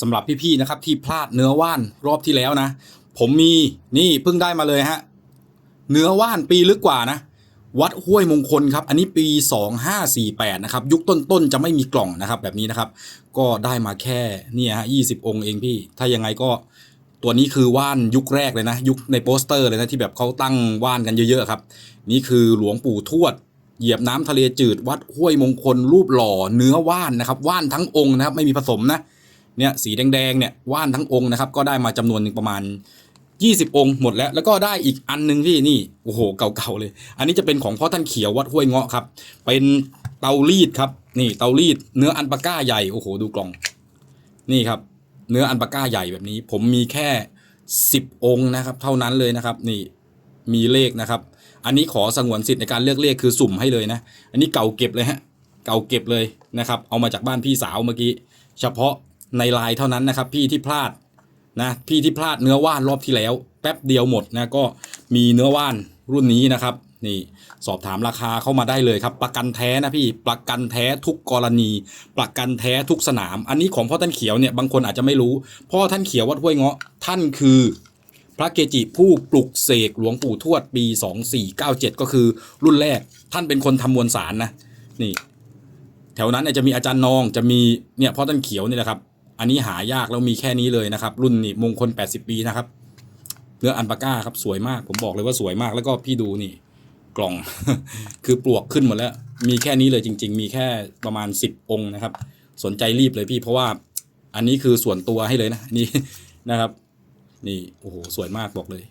สำหรับพี่ๆนะครับที่พลาดเนื้อว่านรอบที่แล้วนะ ผมมีนี่เพิ่งได้มาเลยฮะเนื้อว่านปีลึกกว่านะ วัดห้วยมงคลครับ อันนี้ปี 2548 นะครับ ยุคต้นๆ จะไม่มีกล่องนะครับ แบบนี้นะครับ ก็ได้มาแค่เนี่ยฮะ20องค์เองพี่ ถ้ายังไงก็ตัวนี้คือว่านยุคแรกเลยนะ ยุคในโปสเตอร์เลยนะที่แบบเขาตั้งว่านกันเยอะๆครับ นี่คือหลวงปู่ทวดเหยียบน้ำทะเลจืด วัดห้วยมงคลรูปหล่อเนื้อว่านนะครับว่านทั้งองค์นะครับไม่มีผสมนะ เนี่ยสีแดงๆเนี่ยว่านทั้งองค์นะครับก็ได้มาจำนวนหนึ่งประมาณ 20 องค์หมดแล้ว แล้วก็ได้อีกอันหนึงที่นี่โอ้โหเก่าๆเลย อันนี้จะเป็นของพ่อท่านเขียววัดห้วยเงาะครับ เป็นเตารีดครับนี่เตารีดเนื้ออันปาก้าใหญ่โอ้โหดูกล่อง นี่ครับ เนื้ออันปาก้าใหญ่แบบนี้ ผมมีแค่ 10 องค์นะครับ เท่านั้นเลยนะครับ นี่มีเลขนะครับ อันนี้ขอสงวนสิทธิ์ในการเลือกเลขคือสุ่มให้เลยนะ อันนี้เก่าเก็บเลยฮะเก่าเก็บเลยนะครับ เอามาจากบ้านพี่สาวเมื่อกี้ เฉพาะ ในไลน์เท่านั้นนะครับ พี่ที่พลาดนะพี่ที่พลาดเนื้อว่านรอบที่แล้ว แป๊บเดียวหมดนะก็มีเนื้อว่านรุ่นนี้นะครับ นี่สอบถามราคาเข้ามาได้เลยครับ ประกันแท้นะพี่ประกันแท้ทุกกรณี ประกันแท้ทุกสนาม อันนี้ของพ่อท่านเขียวเนี่ยบางคนอาจจะไม่รู้พ่อท่านเขียววัดห้วยเงาะท่านคือพระเกจิผู้ปลุกเสกหลวงปู่ทวดปี 2497 ก็คือรุ่นแรกท่านเป็นคนทำมวลสารนะนี่ แถวนั้นเนี่ยจะมีอาจารย์นองจะมีเนี่ยพ่อท่านเขียวนี่แหละครับ อันนี้หายากแล้วมีแค่นี้เลยนะครับ รุ่นนี่มงคล 80 ปีนะครับ เนื้ออันปาก้าครับสวยมาก ผมบอกเลยว่าสวยมากแล้วก็พี่ดูนี่ กล่อง คือปลวกขึ้นหมดแล้ว มีแค่นี้เลยจริง ๆ มีแค่ประมาณ 10 องค์นะครับ สนใจรีบเลยพี่เพราะว่า อันนี้คือส่วนตัวให้เลยนะนนี่นะครับ นี่โอ้โหสวยมากบอกเลย